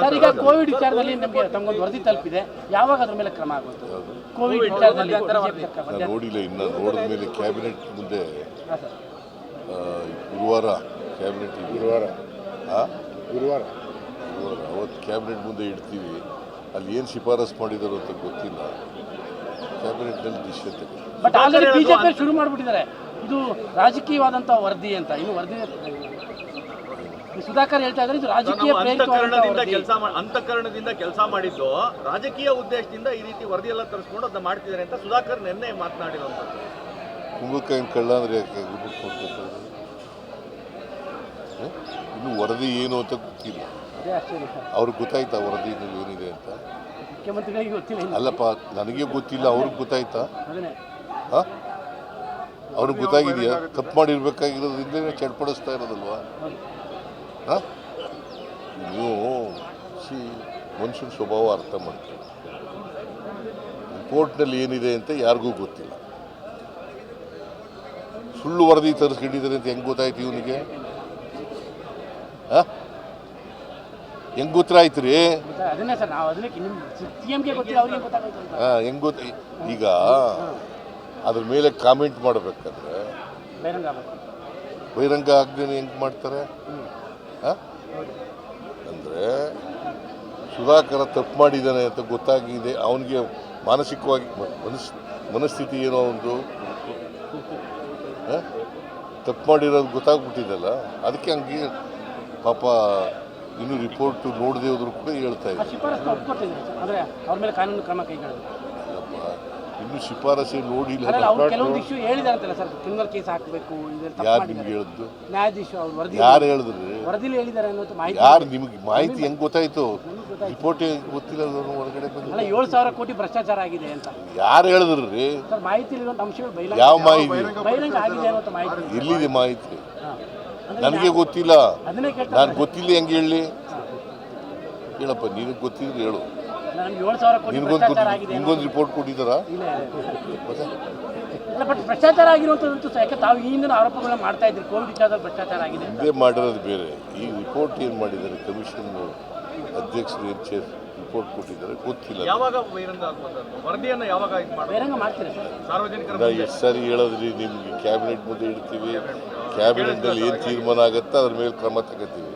Sir ಈಗ Covid ವಿಚಾರದಲ್ಲಿ ನಮಗೆ ತಮಗೊಂದು ವರದಿ ತಲುಪಿದೆ. ಯಾವಾಗ ಅದ್ರ ಮೇಲೆ ಕ್ರಮ ಆಗುತ್ತೆ ಕೋವಿಡ್ ವಿಚಾರದಲ್ಲಿ ನಾನು ನೋಡಿಲ್ಲ ಇನ್ನು ನೋಡಿದ ಮೇಲೆ ಕ್ಯಾಬಿನೆಟ್ ಮುಂದೆ ಗುರುವಾರ ಕ್ಯಾಬಿನೆಟ್ ಗುರುವಾರ. ಗುರುವಾರ. ಗುರುವಾರ. ಅವತ್ತು ಕ್ಯಾಬಿನೆಟ್ ಮುಂದೆ ಇಡ್ತೀವಿ. ಅಲ್ಲಿ ಏನು ಶಿಫಾರಸ್ ಮಾಡಿದಾರೋ ಅಂತ ಗೊತ್ತಿಲ್ಲ. ಕ್ಯಾಬಿನೆಟ್ನಲ್ಲಿ ಡಿಸಿಷನ್ ತಗೊಂಡು ಬಟ್ ಆಲ್ರೆಡಿ ಬಿಜೆಪಿ ಶುರು ಮಾಡಿಬಿಟ್ಟಿದ್ದಾರೆ. ಇದು ರಾಜಕೀಯವಾದಂಥ ವರದಿ ಅಂತ. ಇನ್ನು ವರದಿ ಸುಧಾಕರ್ ಹೇಳ್ತಾ ಇದ್ದಾರೆ ಇದು ರಾಜಕೀಯ ಅಂತಃಕರಣದಿಂದ ಕೆಲಸ ಅಂತಃಕರಣದಿಂದ ಕೆಲಸ ಮಾಡಿದ್ದು ರಾಜಕೀಯ ಉದ್ದೇಶದಿಂದ ಈ ರೀತಿ ವರದಿ ಎಲ್ಲ ತರಿಸ್ಕೊಂಡು ಅದನ್ನ ಮಾಡ್ತಿದ್ದಾರೆ ಅಂತ ಸುಧಾಕರ್ ನಿನ್ನೆ ಮಾತನಾಡಿರುವಂಥದ್ದು. ಕುಂಬಳಕಾಯಿನ ಕಳ್ಳ ಅಂದ್ರೆ ಯಾಕೆ ಇನ್ನು ವರದಿ ಏನು ಅಂತ ಗೊತ್ತಿಲ್ಲ. ಅವ್ರಿಗೆ ಗೊತ್ತಾಯ್ತಾ ವರದಿ ಏನಿದೆ ಅಂತ? ಅಲ್ಲಪ್ಪ ನನಗೆ ಗೊತ್ತಿಲ್ಲ ಅವ್ರಿಗೆ ಗೊತ್ತಾಯ್ತಾ? ಹಾಂ? ಅವ್ರಿಗೆ ಗೊತ್ತಾಗಿದೆಯಾ? ತಪ್ಪು ಮಾಡಿರ್ಬೇಕಾಗಿರೋದ್ರಿಂದ ಚಡ್ಪಡಿಸ್ತಾ ಇರೋದಲ್ವಾ. ಹಾಂ? ನೀವು ಸಿ ಮನುಷ್ಯನ ಸ್ವಭಾವ ಅರ್ಥ ಮಾಡ್ತೀವಿ ಕೋರ್ಟ್ನಲ್ಲಿ ಏನಿದೆ ಅಂತ ಯಾರಿಗೂ ಗೊತ್ತಿಲ್ಲ. ಸುಳ್ಳು ವರದಿ ತರಿಸ್ಕೊಂಡಿದ್ದಾರೆ ಅಂತ ಹೆಂಗೆ ಗೊತ್ತಾಯ್ತು ಇವನಿಗೆ? ಹಾಂ? ಹೆಂಗೆ ಗೊತ್ತಾಯ್ತು ರೀ? ಹಾಂ ಹೆಂಗೆ ಗೊತ್ತ ಈಗ ಅದ್ರ ಮೇಲೆ ಕಾಮೆಂಟ್ ಮಾಡಬೇಕಾದ್ರೆ ಬಹಿರಂಗ ಆಗ್ಲಿ ಹೆಂಗ್ ಆಗದೇನೆ ಹೆಂಗೆ ಮಾಡ್ತಾರೆ? ಅಂದರೆ ಸುಧಾಕರ ತಪ್ಪು ಮಾಡಿದ್ದಾನೆ ಅಂತ ಗೊತ್ತಾಗಿದೆ. ಅವನಿಗೆ ಮಾನಸಿಕವಾಗಿ ಮನಸ್, ಮನಸ್ಥಿತಿ ಏನೋ ಒಂದು. ತಪ್ಪು ಮಾಡಿರೋದು ಗೊತ್ತಾಗ್ಬಿಟ್ಟಿದ್ದಲ್ಲ ಅದಕ್ಕೆ ಹಂಗೆ ಪಾಪ ಇನ್ನು ರಿಪೋರ್ಟ್ ನೋಡದೆ ಹೋದ್ರು ಕೂಡ ಹೇಳ್ತಾ ಇದ್ದಾರೆ. ಇನ್ನು ಶಿಫಾರಸೆ ಕೆಲವೊಂದು ಇಶ್ಯೂ ಹೇಳಿದಾರಂತಲ್ಲ ಸರ್ ಕ್ರಿಮಿನಲ್ ಕೇಸ್ ಹಾಕಬೇಕು ಇದೆಲ್ಲ ತಪ್ಪು ಯಾರು ನಿಮ್ಗೆ ಹೇಳಿದ್ದು ನ್ಯಾಯಾಧೀಶ ಅವ್ರು ವರದಿ ಯಾರು ಹೇಳಿದ್ರಿ. ವರದಿಲಿ ಹೇಳಿದ್ದಾರೆ ಅನ್ನೋದು ಮಾಹಿತಿ ಯಾರು ನಿಮಗೆ ಮಾಹಿತಿ ಹೆಂಗ್ ಗೊತ್ತಾಯ್ತು? ರಿಪೋರ್ಟ್ ಗೊತ್ತಿಲ್ಲ ಹೊರಗಡೆ ಅಲ್ಲ ಏಳು ಸಾವಿರ ಕೋಟಿ ಭ್ರಷ್ಟಾಚಾರ ಆಗಿದೆ ಅಂತ. ಯಾರು ಹೇಳಿದ್ರಿ? ಸರ್ ಮಾಹಿತಿಲಿರುವಂಥ ಅಂಶಗಳು ಬಹಿರಂಗ ಯಾವ ಮಾಹಿತಿ? ಬಹಿರಂಗ ಆಗಿದೆ ಅನ್ನೋ ಮಾಹಿತಿ ಎಲ್ಲಿದೆ ಮಾಹಿತಿ? ನನಗೆ ಗೊತ್ತಿಲ್ಲ. ನಾನು ಗೊತ್ತಿಲ್ಲ ಹೆಂಗೆ ಹೇಳಿ? ಹೇಳಪ್ಪ ನಿನಗೆ ಗೊತ್ತಿದ್ರೆ ಹೇಳು. ನಮ್ಗೆ ಏಳು ಸಾವಿರ ಕೋಟಿ ಭ್ರಷ್ಟಾಚಾರ ಆಗಿದೆ ಅನ್ನೋ- ರಿಪೋರ್ಟ್ ಕೊಟ್ಟಿದ್ದಾರಾ? ಇಲ್ಲ. ಬಟ್ ಭ್ರಷ್ಟಾಚಾರ ಆಗಿರುವಂಥದ್ದು ಯಾಕೆ ತಾವು ಈ ಹಿಂದಿನ ಆರೋಪಗಳನ್ನ ಮಾಡ್ತಾ ಇದ್ರಿ ಕೋವಿಡ್ ವಿಚಾರದಲ್ಲಿ ಭ್ರಷ್ಟಾಚಾರ ಆಗಿದೆ ಅಂತ. ಇದೇ ಮಾಡಿರೋದು ಬೇರೆ. ಈ ರಿಪೋರ್ಟ್ ಏನು ಮಾಡಿದ್ದಾರೆ? ಕಮಿಷನ್ ಅಧ್ಯಕ್ಷರು ಏನು ಚೇರ್ ರಿಪೋರ್ಟ್ ಕೊಟ್ಟಿದ್ದಾರೆ? ಗೊತ್ತಿಲ್ಲ. ಯಾವಾಗ ಬಹಿರಂಗ ವರದಿಯನ್ನು ಯಾವಾಗ ಬಹಿರಂಗ ಮಾಡ್ತೀರಾ ಸರ್? ಸಾರ್ವಜನಿಕರ ಎಷ್ಟು ಸಾರಿ ಹೇಳೋದ್ರಿ ನಿಮ್ಗೆ ಕ್ಯಾಬಿನೆಟ್ ಮುಂದೆ ಇಡ್ತೀವಿ. ಕ್ಯಾಬಿನೆಟ್ನಲ್ಲಿ ಏನು ತೀರ್ಮಾನ ಆಗುತ್ತೆ ಅದ್ರ ಮೇಲೆ ಕ್ರಮ ತಗೋತೀವಿ.